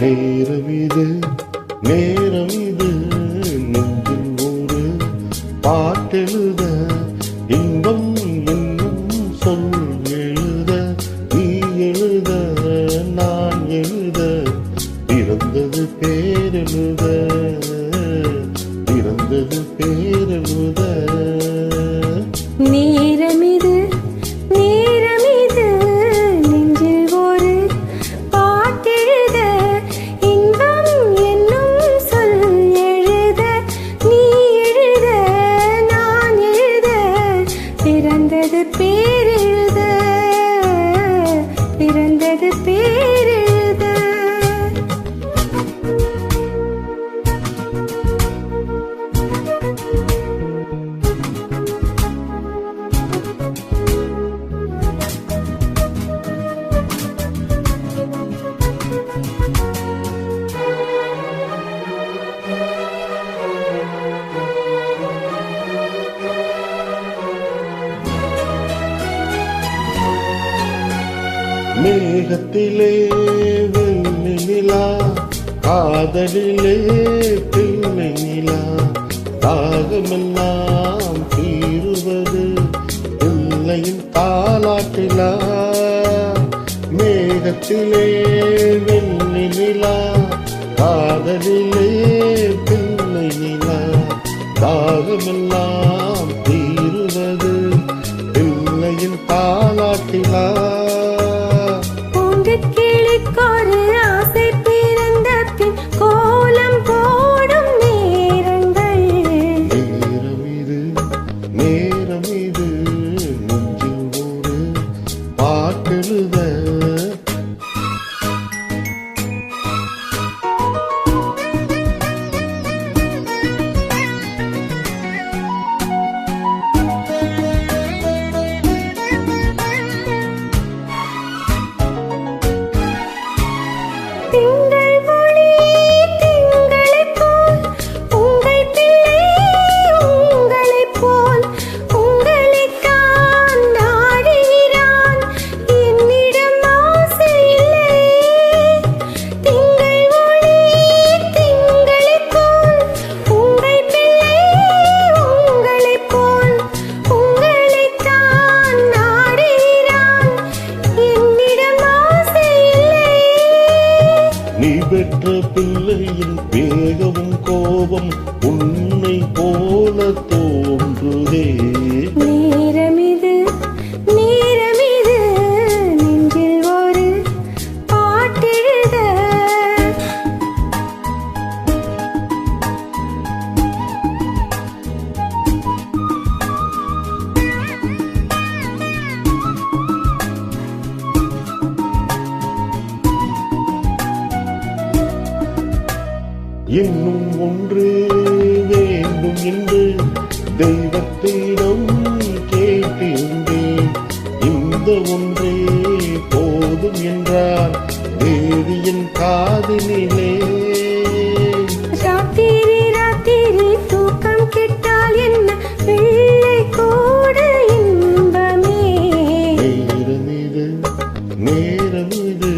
நேரம் இது நேரம் இது. நெஞ்சில் ஒரு பாட்டெழுத இன்பம் என்னும் சொல் எழுத. நீ எழுத நான் எழுத. பிறந்தது பேரெழுத பிறந்தது பேரெழுத. பிறந்தது பேரெழுத மேகத்திலே வெள்ளி நிலா காதலிலே பிள்ளை நிலா. தாகமெல்லாம் தீருவது பிள்ளையின் தாலாட்டிலா. மேகத்திலே வெள்ளி நிலா காதலிலே பிள்ளை நிலா. தாகமெல்லாம் பாட்டெழுத பெற்ற பிள்ளையின் வேகமும் கோபம் உன்னை போல தோ இன்னும் ஒன்று வேண்டும் என்று தெய்வத்திடம் கேட்டிருந்தேன் இந்த ஒன்றே போதும் என்றார் தேவியின் காதினிலே. ராத்திரி ராத்திரி தூக்கம் கெட்டால் என்ன? வெள்ளை கூட இன்பமே. நேரம் இது நேரம் இது